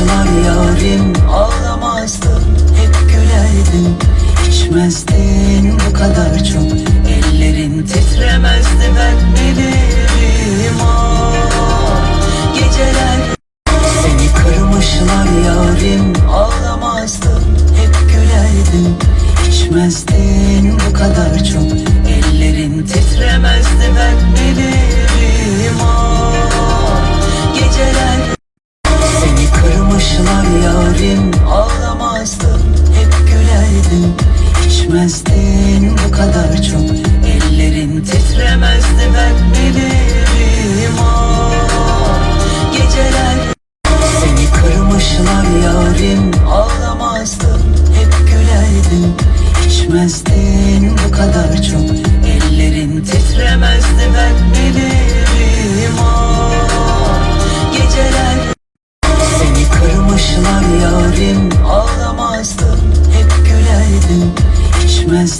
kırmışlar yarim Ağlamazdın hep gülerdin İçmezdin bu kadar çok Ellerin titremezdi ben bilirim. Ah Geceler seni kırmışlar yarim. Ağlamazdın hep gülerdin İçmezdin bu kadar çok gülerdin İçmezdin bu kadar çok Ellerin titremezdi ben bilirim. Ah Geceler seni kırmışlar yarim. Ağlamazdın hep gülerdin İçmezdin bu kadar çok Ellerin titremezdi ben bilirim. Ah Geceler seni kırmışlar yarim. Ağlamazdın İçmezdin